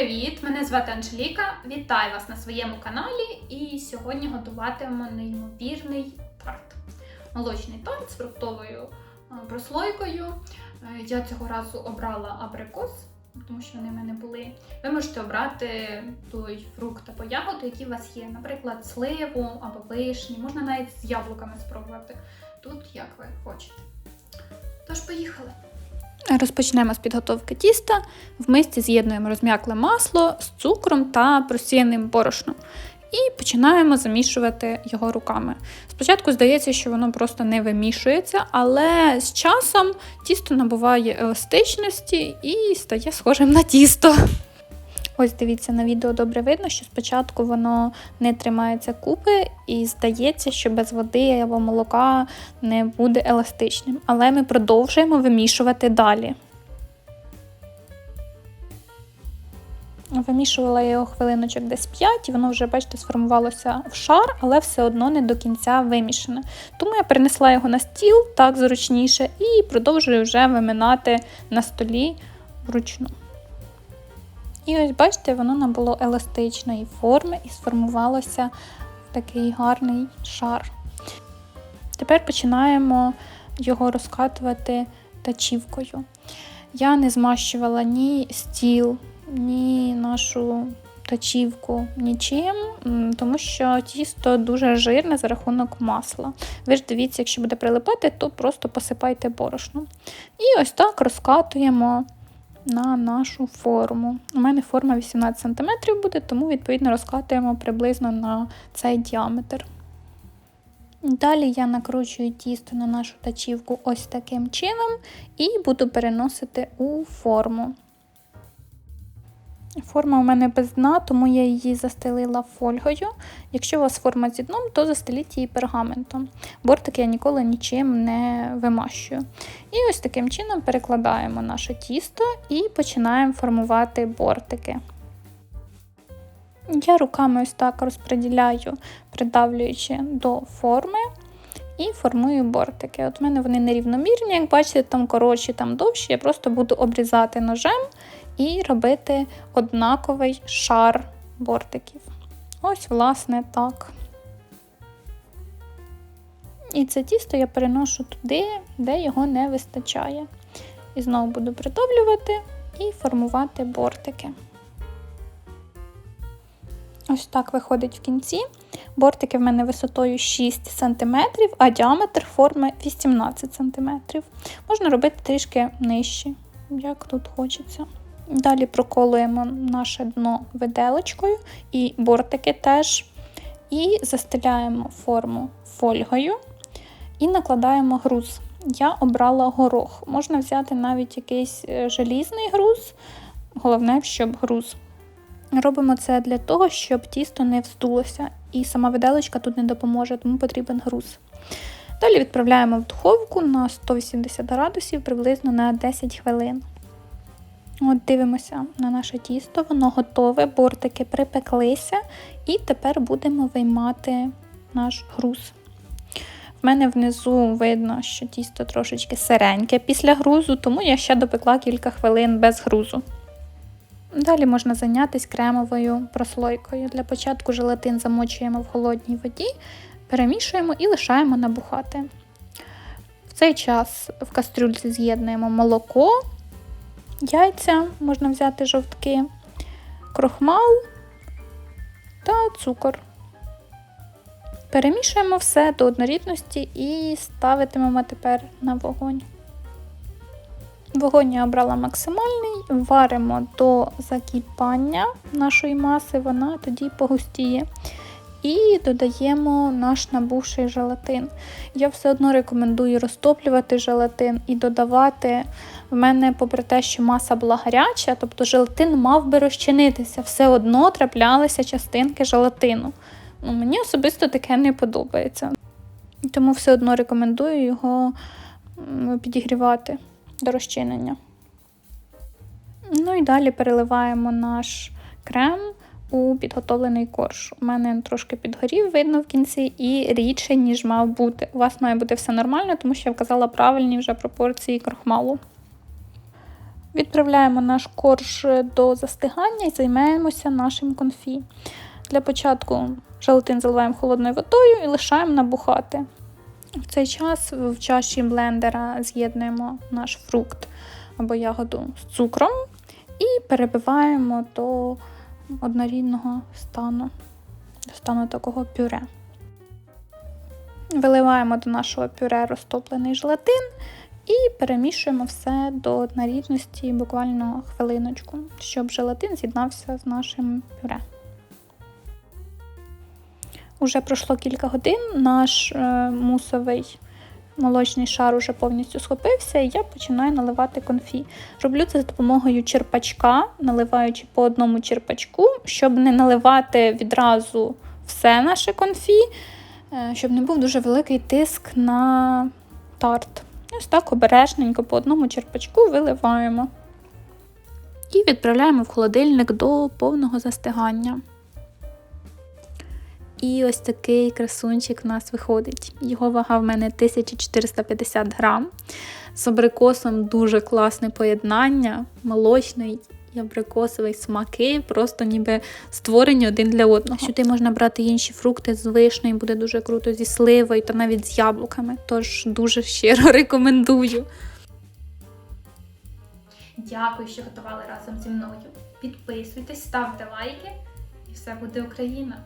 привіт! Мене звати Анжеліка. Вітаю вас на своєму каналі. І сьогодні готуватимемо неймовірний торт. Молочний торт з фруктовою е, прослойкою. Е, Я цього разу обрала абрикос, тому що вони в мене були. Ви можете обрати той фрукт або ягоду, які у вас є. Наприклад, сливу або вишні. Можна навіть з яблуками спробувати. Тут як ви хочете. Тож, поїхали! Розпочнемо з підготовки тіста. В мисці з'єднуємо розм'якле масло з цукром та просіяним борошном. І починаємо замішувати його руками. Спочатку здається, що воно просто не вимішується, але з часом тісто набуває еластичності і стає схожим на тісто. Ось дивіться, на відео добре видно, що спочатку воно не тримається купи, і здається, що без води або молока не буде еластичним. Але ми продовжуємо вимішувати далі. Вимішувала його хвилиночок десь 5, і воно вже, бачите, сформувалося в шар, але все одно не до кінця вимішане. Тому я перенесла його на стіл так зручніше і продовжую вже виминати на столі вручну. І ось, бачите, воно набуло еластичної форми і сформувалося в такий гарний шар. Тепер починаємо його розкатувати тачівкою. Я не змащувала ні стіл, ні нашу тачівку нічим, тому що тісто дуже жирне за рахунок масла. Ви ж дивіться, якщо буде прилипати, то просто посипайте борошном. І ось так розкатуємо на нашу форму. У мене форма 18 см буде, тому відповідно розкатуємо приблизно на цей діаметр. Далі я накручую тісто на нашу тачівку ось таким чином і буду переносити у форму. Форма у мене без дна, тому я її застелила фольгою. Якщо у вас форма зі дном, то застеліть її пергаментом. Бортик я ніколи нічим не вимащую. І ось таким чином перекладаємо наше тісто і починаємо формувати бортики. Я руками ось так розподіляю, придавлюючи до форми. І формую бортики. От в мене вони нерівномірні, як бачите, там коротші, там довші. Я просто буду обрізати ножем і робити однаковий шар бортиків. Ось, власне, так. І це тісто я переношу туди, де його не вистачає. І знову буду придавлювати і формувати бортики. Ось так виходить в кінці. Бортики в мене висотою 6 см, а діаметр форми 18 см. Можна робити трішки нижче, як тут хочеться. Далі проколуємо наше дно виделочкою і бортики теж. І застеляємо форму фольгою і накладаємо груз. Я обрала горох. Можна взяти навіть якийсь е, желізний груз, головне, щоб груз. Робимо це для того, щоб тісто не вздулося, і сама виделочка тут не допоможе, тому потрібен груз. Далі відправляємо в духовку на 180 градусів приблизно на 10 хвилин. От Дивимося на наше тісто, воно готове, бортики припеклися, і тепер будемо виймати наш груз. В мене внизу видно, що тісто трошечки сиреньке після грузу, тому я ще допекла кілька хвилин без грузу. Далі можна зайнятися кремовою прослойкою. Для початку желатин замочуємо в холодній воді, перемішуємо і лишаємо набухати. В цей час в кастрюльці з'єднуємо молоко, яйця, можна взяти жовтки, крохмал та цукор. Перемішуємо все до однорідності і ставитимемо тепер на вогонь. Вогонь я обрала максимальний, варимо до закіпання нашої маси, вона тоді погустіє. І додаємо наш набувший желатин. Я все одно рекомендую розтоплювати желатин і додавати. В мене, попри те, що маса була гаряча, тобто желатин мав би розчинитися, все одно траплялися частинки желатину. Ну, Мені особисто таке не подобається. Тому все одно рекомендую його підігрівати до розчинення. Ну і далі переливаємо наш крем у підготовлений корж. У мене трошки підгорів, видно в кінці, і рідше, ніж мав бути. У вас має бути все нормально, тому що я вказала правильні вже пропорції крохмалу. Відправляємо наш корж до застигання і займаємося нашим конфі. Для початку желатин заливаємо холодною водою і лишаємо набухати. В цей час в чаші блендера з'єднуємо наш фрукт або ягоду з цукром і перебиваємо до однорідного стану, стану такого пюре. Виливаємо до нашого пюре розтоплений желатин і перемішуємо все до однорідності буквально хвилиночку, щоб желатин з'єднався з нашим пюре. Уже пройшло кілька годин, наш е, мусовий молочний шар уже повністю схопився, і я починаю наливати конфі. Роблю це за допомогою черпачка, наливаючи по одному черпачку, щоб не наливати відразу все наше конфі, е, щоб не був дуже великий тиск на тарт. Ось так обережненько по одному черпачку виливаємо. І відправляємо в холодильник до повного застигання. І ось такий красунчик в нас виходить. Його вага в мене 1450 грам. З абрикосом дуже класне поєднання, молочний і абрикосовий смаки, просто ніби створені один для одного. Сюди можна брати інші фрукти з вишнею, буде дуже круто зі сливою та навіть з яблуками. Тож дуже щиро рекомендую. Дякую, що готували разом зі мною. Підписуйтесь, ставте лайки, і все буде Україна!